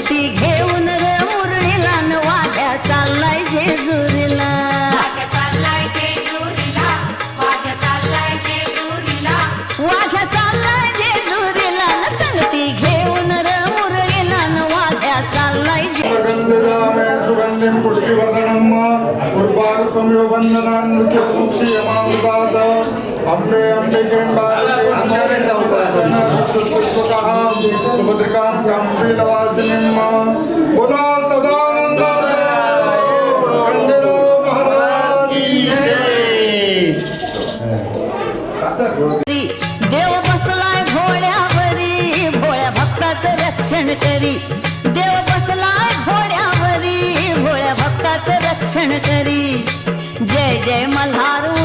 ಕಿಟ್ಟಿಗೆ करी. देव बसलाय घोड्यावरी भोळ्या भक्ताचं रक्षण करी. देव बसलाय घोड्यावरी भोळ्या भक्ताचं रक्षण करी. जय जय मल्हारू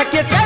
aquí está.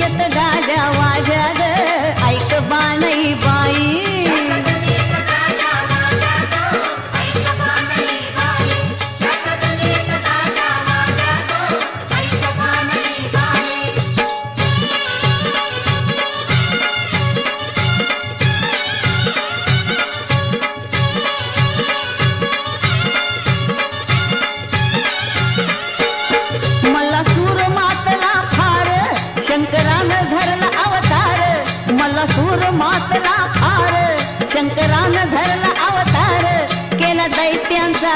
யத்ததா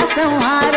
coração arde.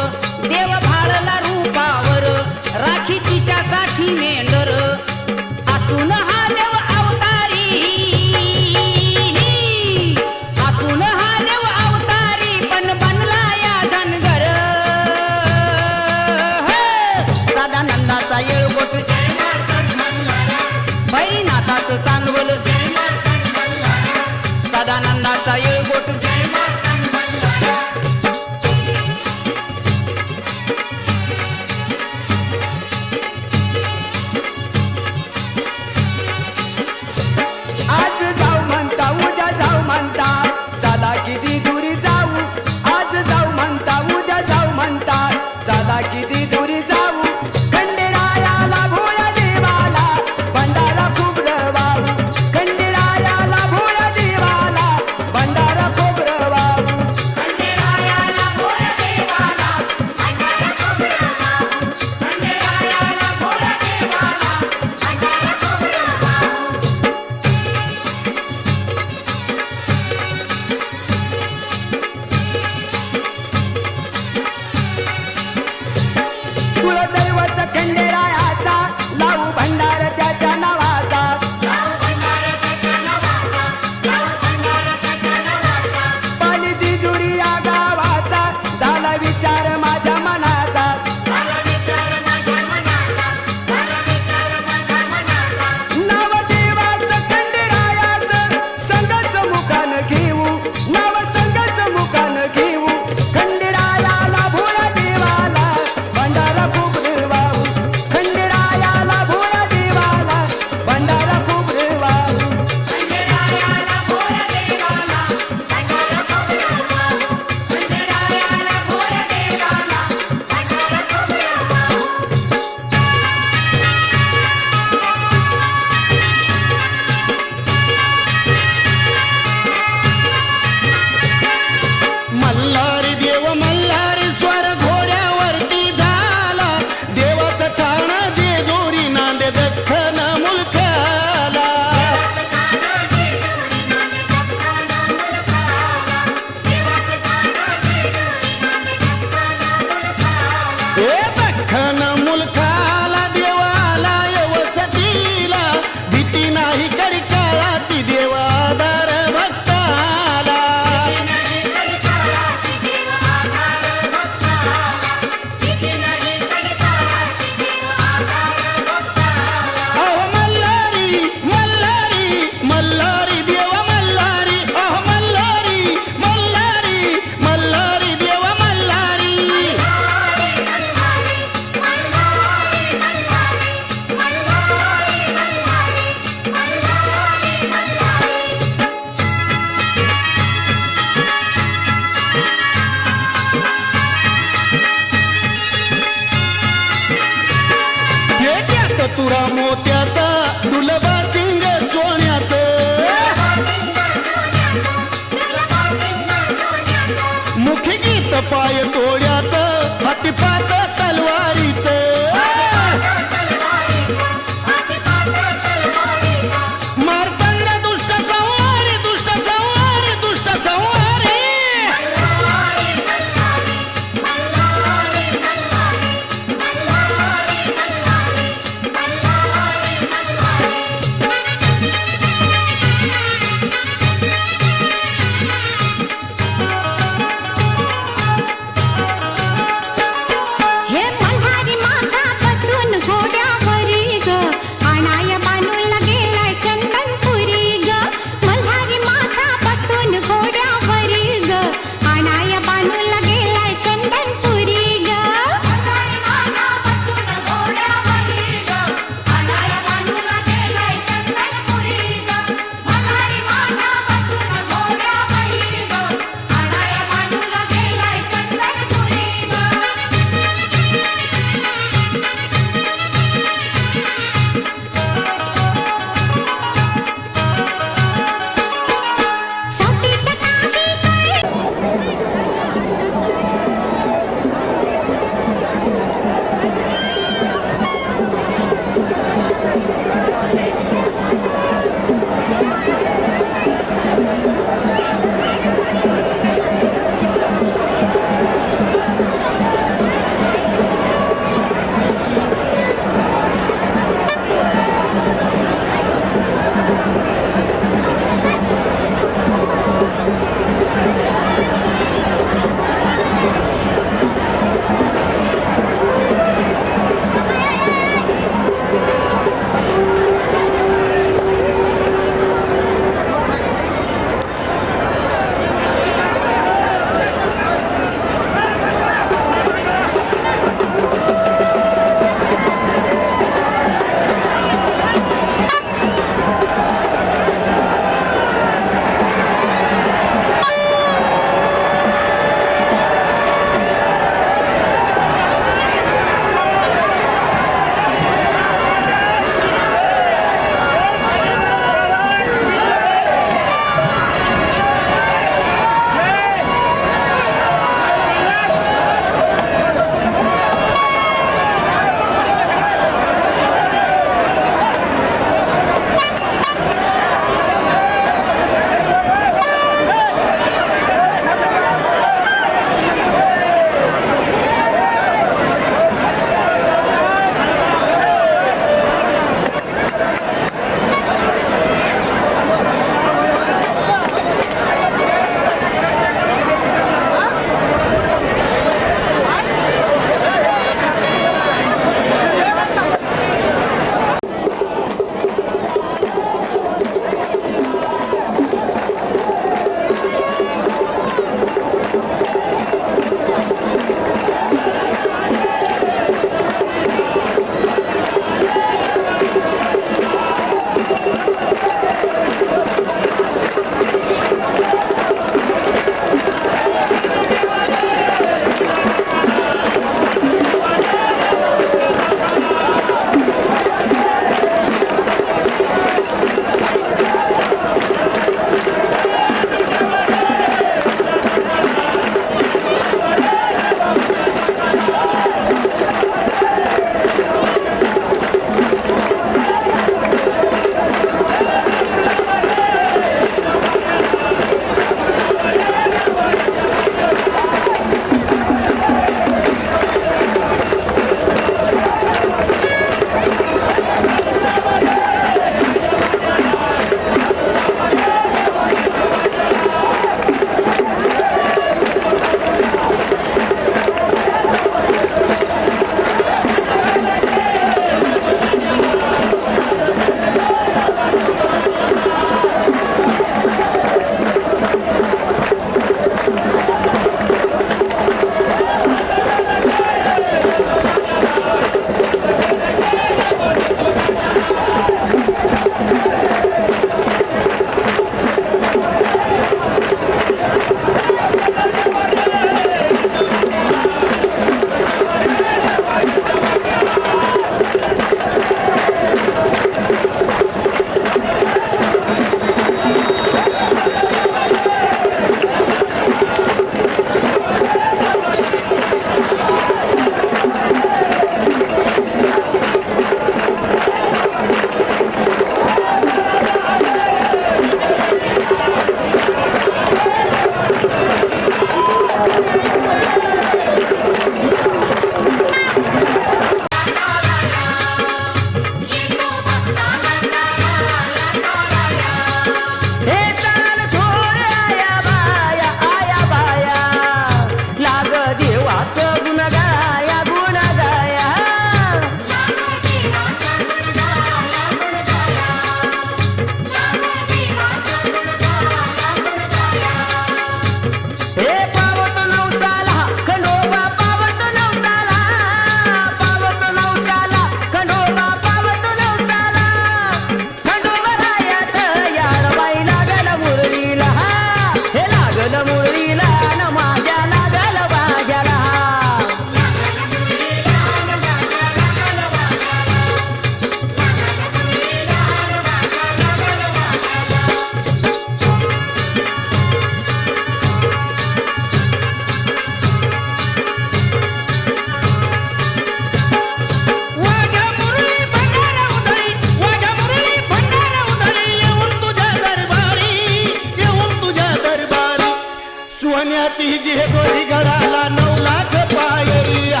सोहण्याची जी गोरी गळाला नऊ लाख पायरिया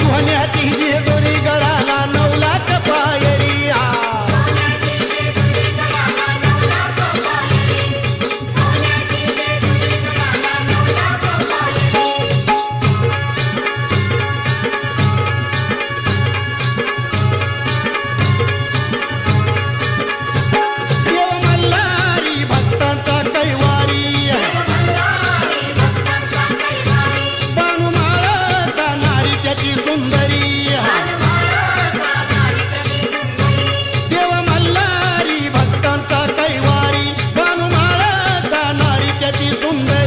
सोहण्याची जी गोरी गडा es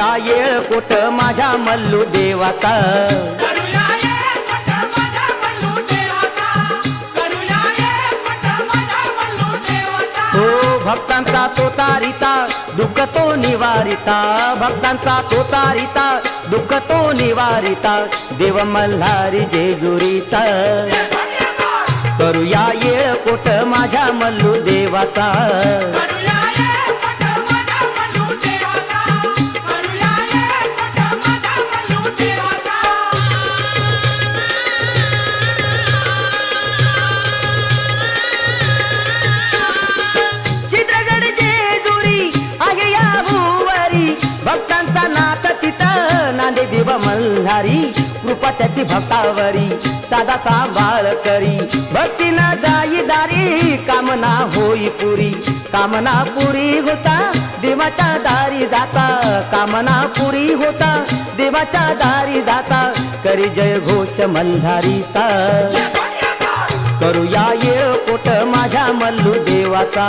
करूया येळ कोट माझ्या मल्लू देवाचा? तो हो भक्तांचा तो तारिता दुःख तो निवारिता. भक्तांचा तो तारिता दुःख तो निवारिता. देव मल्हारी जेजुरीचा. करूया येळ कोट माझ्या मल्लू देवाचा. गुपाट्याची भक्तावरी साधा सांभाळ करी. भक्तीनं जाई दारी कामना होई पुरी. कामना पुरी होता देवाच्या दारी जाता. कामना पुरी होता देवाच्या दारी जाता. करी जय घोष मल्हारीचा करूया ये पोट माझ्या मल्लू देवाचा.